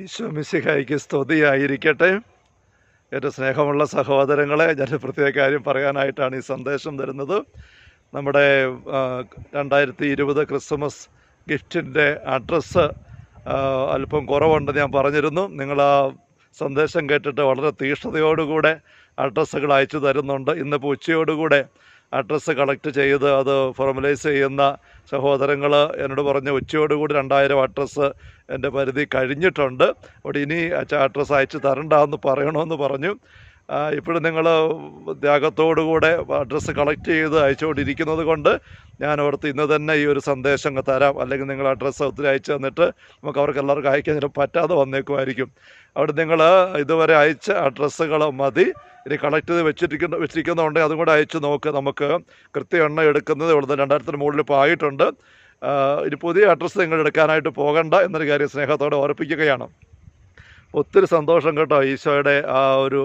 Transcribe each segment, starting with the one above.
ഈശോ മിശിഹായിക്ക് സ്തുതിയായിരിക്കട്ടെ. എന്റെ സ്നേഹമുള്ള സഹോദരങ്ങളെ ഞാൻ പ്രത്യേക കാര്യം പറയാനായിട്ടാണ് ഈ സന്ദേശം തരുന്നത്. നമ്മുടെ രണ്ടായിരത്തി ഇരുപത് ക്രിസ്മസ് ഗിഫ്റ്റിന്റെ അഡ്രസ്സ് അല്പം കുറവുണ്ടെന്ന് ഞാൻ പറഞ്ഞിരുന്നു. നിങ്ങൾ ആ സന്ദേശം കേട്ടിട്ട് വളരെ തീഷ്ണതയോടുകൂടെ അഡ്രസ്സുകൾ അയച്ചു തരുന്നുണ്ട്. ഇന്നിപ്പോൾ ഉച്ചയോടുകൂടെ അഡ്രസ്സ് കളക്ട് ചെയ്ത് അത് ഫോർമലൈസ് ചെയ്യുന്ന സഹോദരങ്ങൾ എന്നോട് പറഞ്ഞ ഉച്ചയോടുകൂടി രണ്ടായിരം അഡ്രസ്സ് എന്റെ പരിധി കഴിഞ്ഞിട്ടുണ്ട്. അവിടെ ഇനി അഡ്രസ്സ് അയച്ചു തരണ്ടെന്ന് പറയണമെന്ന് പറഞ്ഞു. ഇപ്പോഴും നിങ്ങൾ ത്യാഗത്തോടുകൂടെ അഡ്രസ്സ് കളക്ട് ചെയ്ത് അയച്ചുകൊണ്ടിരിക്കുന്നത് കൊണ്ട് ഞാൻ ഓർത്ത് ഇന്ന് തന്നെ ഈ ഒരു സന്ദേശം തരാം. അല്ലെങ്കിൽ നിങ്ങൾ അഡ്രസ്സ് ഒത്തിരി അയച്ചു തന്നിട്ട് നമുക്ക് അവർക്ക് എല്ലാവർക്കും അയക്കാൻ ചിലപ്പോൾ പറ്റാതെ വന്നേക്കുമായിരിക്കും. അവിടെ നിങ്ങൾ ഇതുവരെ അയച്ച അഡ്രസ്സുകൾ മതി. ഇനി കളക്ട് ചെയ്ത് വെച്ചിരിക്കുന്ന വെച്ചിരിക്കുന്നതുകൊണ്ട് അതും കൂടെ അയച്ച് നോക്ക്. നമുക്ക് കൃത്യ എണ്ണ എടുക്കുന്നത് ഇവിടുന്ന് രണ്ടായിരത്തിന് മുകളിൽ ഇപ്പോൾ ആയിട്ടുണ്ട്. ഇനി പുതിയ അഡ്രസ്സ് നിങ്ങൾ എടുക്കാനായിട്ട് പോകണ്ട എന്നൊരു കാര്യം സ്നേഹത്തോടെ ഓർപ്പിക്കുകയാണ് ഒത്തിരി സന്തോഷം കേട്ടോ ഈശോയുടെ ആ ഒരു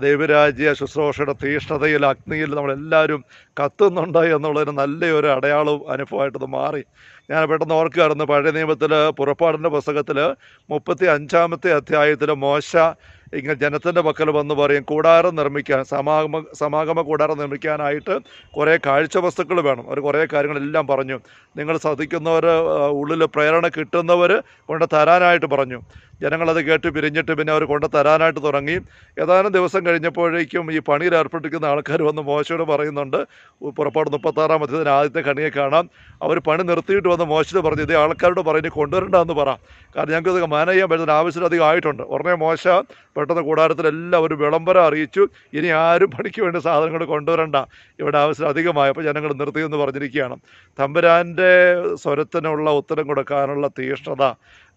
ദൈവരാജ്യ ശുശ്രൂഷയുടെ തീഷ്ണതയിൽ അഗ്നിയിൽ നമ്മളെല്ലാവരും കത്തുന്നുണ്ട് എന്നുള്ളതിന് നല്ലൊരു അടയാളവും അനുഭവമായിട്ടത് മാറി. ഞാൻ പെട്ടെന്ന് ഓർക്കുകയായിരുന്നു പഴയ നിയമത്തിൽ പുറപ്പാടിന്റെ പുസ്തകത്തിൽ മുപ്പത്തി അഞ്ചാമത്തെ അധ്യായത്തിൽ മോശ ഇങ്ങനെ ജനത്തിന്റെ പക്കൽ വന്ന് പറയും കൂടാരം നിർമ്മിക്കാൻ സമാഗമ സമാഗമ കൂടാരം നിർമ്മിക്കാനായിട്ട് കുറേ കാഴ്ച വസ്തുക്കൾ വേണം. അവർ കുറേ കാര്യങ്ങളെല്ലാം പറഞ്ഞു. നിങ്ങൾ സാധിക്കുന്നവർ ഉള്ളിൽ പ്രേരണ കിട്ടുന്നവർ കൊണ്ട് തരാനായിട്ട് പറഞ്ഞു. ജനങ്ങളത് കേട്ട് പിരിഞ്ഞിട്ട് പിന്നെ അവർ കൊണ്ട് തരാനായിട്ട് തുടങ്ങി. ഏതാനും ദിവസം കഴിഞ്ഞപ്പോഴേക്കും ഈ പണിയിൽ ഏർപ്പെട്ടിരിക്കുന്ന ആൾക്കാർ വന്ന് മോശയോട് പറയുന്നുണ്ട്. പുറപ്പാട് മുപ്പത്താറാം അധ്യയത്തിന് ആദ്യത്തെ കണിയെ കാണാം. അവർ പണി നിർത്തിയിട്ട് വന്ന് മോശയോട് പറഞ്ഞു ഇതേ ആൾക്കാരോട് പറഞ്ഞ് കൊണ്ടുവരണ്ടെന്ന് പറ. കാരണം ഞങ്ങൾക്ക് ഇത് മാനേജ് ചെയ്യാൻ പറ്റുന്ന ആവശ്യത്തിലധികം ആയിട്ടുണ്ട്. ഉടനെ മോശ പെട്ടെന്ന് കൂടാരത്തിൽ എല്ലാവരും വിളംബരം അറിയിച്ചു. ഇനി ആരും പണിക്ക് വേണ്ടി സാധനങ്ങൾ കൊണ്ടുവരണ്ട. ഇവിടെ ആവശ്യം അധികമായപ്പോൾ ജനങ്ങൾ നിർത്തിയെന്ന് പറഞ്ഞിരിക്കുകയാണ്. തമ്പുരാന്റെ സ്വരത്തിനുള്ള ഉത്തരം കൊടുക്കാനുള്ള തീഷ്ണത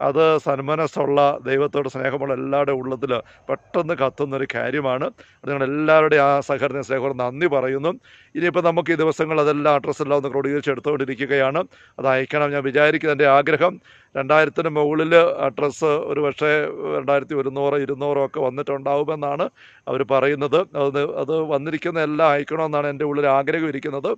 അത് സന്മനസ്സുള്ള ദൈവത്തോട് സ്നേഹമുള്ള എല്ലാവരുടെയും ഉള്ളതിൽ പെട്ടെന്ന് കത്തുന്നൊരു കാര്യമാണ്. അത് നിങ്ങൾ എല്ലാവരുടെയും ആ സഹകരണ സ്നേഹം നന്ദി പറയുന്നു. ഇനിയിപ്പോൾ നമുക്ക് ഈ ദിവസങ്ങൾ അതെല്ലാം അഡ്രസ്സെല്ലാം ഒന്ന് ക്രോഡീകരിച്ച് എടുത്തുകൊണ്ടിരിക്കുകയാണ്. അത് അയക്കണം ഞാൻ വിചാരിക്കുന്ന. എന്റെ ആഗ്രഹം രണ്ടായിരത്തിന് മുകളിൽ അഡ്രസ്സ് ഒരു പക്ഷേ രണ്ടായിരത്തി ഒരുന്നൂറ് ഇരുന്നൂറോ ഒക്കെ വന്നിട്ടുണ്ടാവുമെന്നാണ് അവർ പറയുന്നത്. അത് അത് വന്നിരിക്കുന്ന എല്ലാം അയക്കണമെന്നാണ് എന്റെ ഉള്ളിൽ ആഗ്രഹം ഇരിക്കുന്നത്.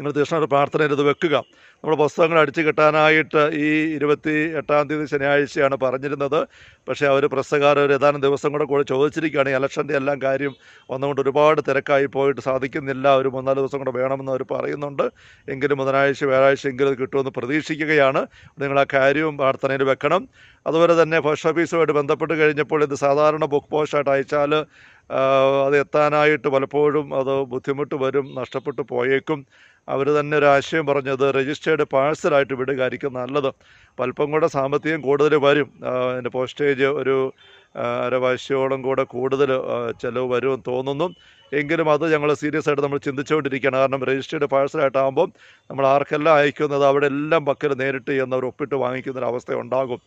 നിങ്ങൾ തീർച്ചയായിട്ടും പ്രാർത്ഥനയിൽ ഇത് വെക്കുക. നമ്മുടെ പുസ്തകങ്ങൾ അടിച്ചു കിട്ടാനായിട്ട് ഈ ഇരുപത്തി എട്ടാം തീയതി ശനിയാഴ്ചയാണ് പറഞ്ഞിരുന്നത്. പക്ഷേ അവർ പ്രസ്സുകാർ ഒരു ഏതാനും ദിവസം കൂടെ കൂടെ ചോദിച്ചിരിക്കുകയാണ് ഈ ഇലക്ഷന്റെ എല്ലാം കാര്യം വന്നുകൊണ്ട് ഒരുപാട് തിരക്കായി പോയിട്ട് സാധിക്കുന്നില്ല. ഒരു മൂന്നാൽ ദിവസം കൂടെ വേണമെന്ന് അവർ പറയുന്നുണ്ട്. എങ്കിലും ബുധനാഴ്ച വ്യാഴാഴ്ച എങ്കിലും കിട്ടുമെന്ന് പ്രതീക്ഷിക്കുകയാണ്. നിങ്ങൾ ആ കാര്യവും പ്രാർത്ഥനയിൽ വെക്കണം. അതുപോലെ തന്നെ പോസ്റ്റ് ഓഫീസുമായിട്ട് ബന്ധപ്പെട്ട് കഴിഞ്ഞപ്പോൾ ഇത് സാധാരണ ബുക്ക് പോസ്റ്റായിട്ട് അയച്ചാൽ അത് എത്താനായിട്ട് പലപ്പോഴും അത് ബുദ്ധിമുട്ട് വരും നഷ്ടപ്പെട്ടു പോയേക്കും. അവർ തന്നെ ഒരു ആശയം പറഞ്ഞത് രജിസ്റ്റേർഡ് പാഴ്സലായിട്ട് വിടുകയായിരിക്കും നല്ലത്. പലപ്പം കൂടെ സാമ്പത്തികം കൂടുതൽ വരും. അതിന്റെ പോസ്റ്റേജ് ഒരു അര അരവാശിയോളം കൂടെ കൂടുതൽ ചിലവ് വരുമെന്ന് തോന്നുന്നു. എങ്കിലും അത് ഞങ്ങൾ സീരിയസ് ആയിട്ട് നമ്മൾ ചിന്തിച്ചുകൊണ്ടിരിക്കുകയാണ് കാരണം രജിസ്റ്റേർഡ് പാഴ്സലായിട്ടാകുമ്പം നമ്മൾ ആർക്കെല്ലാം അയക്കുന്നത് അവിടെ എല്ലാം പക്കൽ നേരിട്ട് എന്നവർ ഒപ്പിട്ട് വാങ്ങിക്കുന്നൊരവസ്ഥ ഉണ്ടാകും.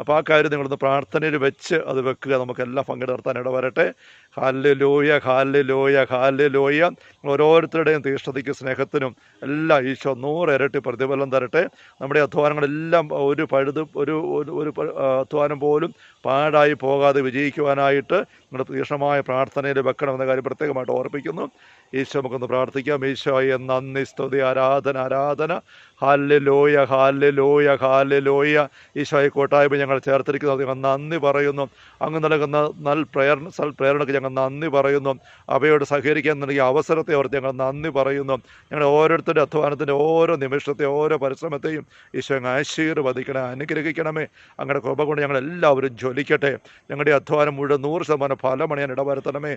അപ്പോൾ ആ കാര്യം നിങ്ങളൊന്ന് പ്രാർത്ഥനയിൽ വെച്ച് അത് വെക്കുക. നമുക്കെല്ലാം പങ്കെടുത്താൻ ഇടവരട്ടെ ഹാൽ ലോയ ഹാൽ ലോയ ഹാൽ ലോയ ഓരോരുത്തരുടെയും തീഷ്ണതയ്ക്ക് സ്നേഹത്തിനും എല്ലാം ഈശോ നൂറ് ഇരട്ടി പ്രതിഫലം തരട്ടെ. നമ്മുടെ അധ്വാനങ്ങളെല്ലാം ഒരു പഴുത് ഒരു ഒരു ഒരു അധ്വാനം പോലും പാടായി പോകാതെ വിജയിക്കുവാനായിട്ട് നിങ്ങളുടെ തീക്ഷണമായ പ്രാർത്ഥനയിൽ വെക്കണമെന്ന കാര്യം പ്രത്യേകമായിട്ട് ഓർപ്പിക്കുന്നു. ഈശോ നമുക്കൊന്ന് പ്രാർത്ഥിക്കാം. ഈശോയെ നന്ദി സ്തുതി ആരാധന ആരാധന. ഹാൽ ലോയ ഹാൽ ലോയ ഹാൽ ലോയ ഈശോയെ കൂട്ടായ്മ ഞങ്ങൾ ചേർത്തിരിക്കുന്നു. ഞങ്ങൾ നന്ദി പറയുന്നു. അങ്ങ് നൽകുന്ന നൽ പ്രേരണ സൽ പ്രേരണയ്ക്ക് ഞങ്ങൾ നന്ദി പറയുന്നു. അവയോട് സഹകരിക്കാൻ നൽകിയ അവസരത്തെ ഓർത്ത് ഞങ്ങൾ നന്ദി പറയുന്നു. ഞങ്ങളുടെ ഓരോരുത്തരുടെ അധ്വാനത്തിന്റെ ഓരോ നിമിഷത്തെ ഓരോ പരിശ്രമത്തെയും ഈശോ അങ്ങ് ആശീർവദിക്കണേ അനുഗ്രഹിക്കണമേ. അങ്ങയുടെ കൃപ കൊണ്ട് ഞങ്ങൾ എല്ലാവരും ജ്വലിക്കട്ടെ. ഞങ്ങളുടെ അധ്വാനം മുഴുവൻ നൂറ് ശതമാനം ഫലമണിയാൻ ഇടവരുത്തണമേ.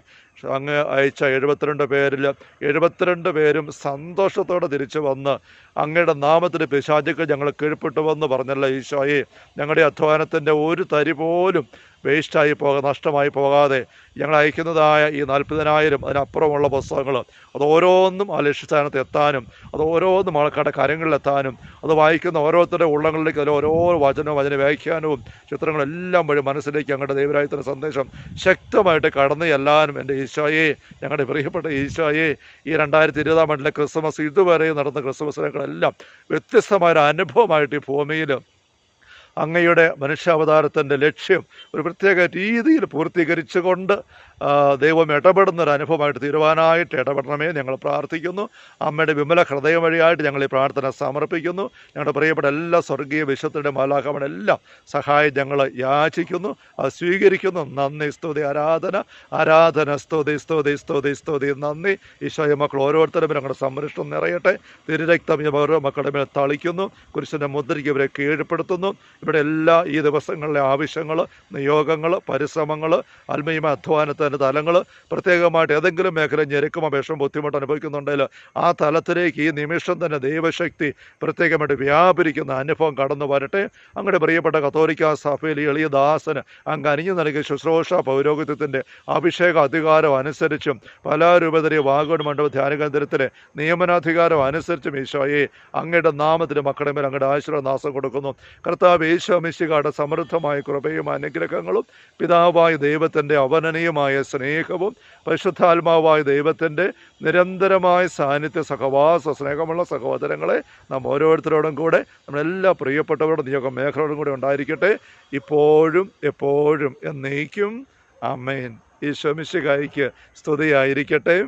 അങ്ങ് അയച്ച എഴുപത്തിരണ്ട് പേരിൽ എഴുപത്തിരണ്ട് പേരും സന്തോഷത്തോടെ തിരിച്ചു വന്ന് അങ്ങയുടെ നാമത്തിന് പിശാചുക്കൾ ഞങ്ങൾ കീഴ്പ്പെട്ടുവെന്ന് പറഞ്ഞല്ല ഈശോയെ. ഞങ്ങളുടെ അധ്വാനത്തിന്റെ ഒരു തരി പോലും വേസ്റ്റായി പോക നഷ്ടമായി പോകാതെ ഞങ്ങൾ അയക്കുന്നതായ ഈ നാൽപ്പതിനായിരം അതിനപ്പുറമുള്ള പുസ്തകങ്ങൾ അത് ഓരോന്നും ആ ലക്ഷ്യസ്ഥാനത്ത് എത്താനും അത് ഓരോന്നും ആൾക്കാരുടെ കരങ്ങളിലെത്താനും അത് വായിക്കുന്ന ഓരോരുത്തരുടെ ഉള്ളങ്ങളിലേക്ക് അതിൽ ഓരോ വചനവും അതിനെ വ്യാഖ്യാനവും ചിത്രങ്ങളെല്ലാം വഴി മനസ്സിലേക്ക് ഞങ്ങളുടെ ദൈവരായത്തിന്റെ സന്ദേശം ശക്തമായിട്ട് കടന്നു ചെല്ലാനും എന്റെ ഈശോയെ ഞങ്ങളുടെ പ്രിയപ്പെട്ട ഈശോയെ ഈ രണ്ടായിരത്തി ഇരുപതാം ആണ്ടിലെ ക്രിസ്മസ് ഇതുവരെ നടന്ന ക്രിസ്മസിനേക്കാളെല്ലാം വ്യത്യസ്തമായ ഒരു അനുഭവമായിട്ട് ഈ ഭൂമിയിൽ അങ്ങയുടെ മനുഷ്യാവതാരത്തിന്റെ ലക്ഷ്യം ഒരു പ്രത്യേക രീതിയിൽ പൂർത്തീകരിച്ചുകൊണ്ട് ദൈവം ഇടപെടുന്ന ഒരു അനുഭവമായിട്ട് തീരുവാനായിട്ട് ഇടപെടണമേ. ഞങ്ങൾ പ്രാർത്ഥിക്കുന്നു. അമ്മയുടെ വിമല ഹൃദയം വഴിയായിട്ട് ഞങ്ങൾ ഈ പ്രാർത്ഥന സമർപ്പിക്കുന്നു. ഞങ്ങളുടെ പ്രിയപ്പെട്ട എല്ലാ സ്വർഗീയ വിശുദ്ധരുടെ മാലാഖമയുടെ എല്ലാം സഹായം ഞങ്ങൾ യാചിക്കുന്നു. അത് സ്വീകരിക്കുന്നു. നന്ദി സ്തുതി ആരാധന. ആരാധന സ്തുതി സ്തുതി സ്തുതി സ്തുതി നന്ദി. ഈശോയ മക്കൾ ഓരോരുത്തരും ഞങ്ങളുടെ സംരക്ഷണം നിറയട്ടെ. തിരുരക്തം ഓരോ മക്കളുടെ മേൽ തളിക്കുന്നു. കുരിശിന്റെ മുദ്രയ്ക്ക് ഇവരെ കീഴ്പ്പെടുത്തുന്നു. ഇവിടെ എല്ലാ ഈ ദിവസങ്ങളിലെ ആവശ്യങ്ങൾ നിയോഗങ്ങൾ പരിശ്രമങ്ങൾ ആത്മീയ അധ്വാനത്തിന്റെ തലങ്ങൾ പ്രത്യേകമായിട്ട് ഏതെങ്കിലും മേഖല ഞെരുക്കും അപേക്ഷയും ബുദ്ധിമുട്ട് അനുഭവിക്കുന്നുണ്ടെങ്കിൽ ആ തലത്തിലേക്ക് ഈ നിമിഷം തന്നെ ദൈവശക്തി പ്രത്യേകമായിട്ട് വ്യാപരിക്കുന്ന അനുഭവം കടന്നു വരട്ടെ. അങ്ങയുടെ പ്രിയപ്പെട്ട കത്തോലിക്ക സഭയിൽ എളിയ ദാസന് അങ്ങ് അനിഞ്ഞു നൽകിയ ശുശ്രൂഷ പൗരോഹിത്യത്തിന്റെ അഭിഷേക അധികാരം അനുസരിച്ചും പലാരൂപതരെ വാഗോട് മണ്ഡപ ധ്യാന കേന്ദ്രത്തിലെ നിയമനാധികാരം അനുസരിച്ചും ഈശോയെ അങ്ങയുടെ നാമത്തിന് മക്കളുടെ മേൽ അങ്ങയുടെ ആശ്രയനാസം കൊടുക്കുന്നു. കർത്താവ് ഈശോ മിശികയുടെ സമൃദ്ധമായ കൃപയും അനുഗ്രഹങ്ങളും പിതാവായ ദൈവത്തിന്റെ അവനനീയമായ സ്നേഹവും പരിശുദ്ധാത്മാവായ ദൈവത്തിന്റെ നിരന്തരമായ സാന്നിധ്യ സഹവാസ സ്നേഹമുള്ള സഹോദരങ്ങളെ നാം ഓരോരുത്തരോടും കൂടെ നമ്മളെല്ലാ പ്രിയപ്പെട്ടവരോടും നിയോഗ മേഖലയോടും കൂടെ ഉണ്ടായിരിക്കട്ടെ. ഇപ്പോഴും എപ്പോഴും എന്നേക്കും. അമ്മേൻ ഈശോ മിശികായിക്ക് സ്തുതിയായിരിക്കട്ടെ.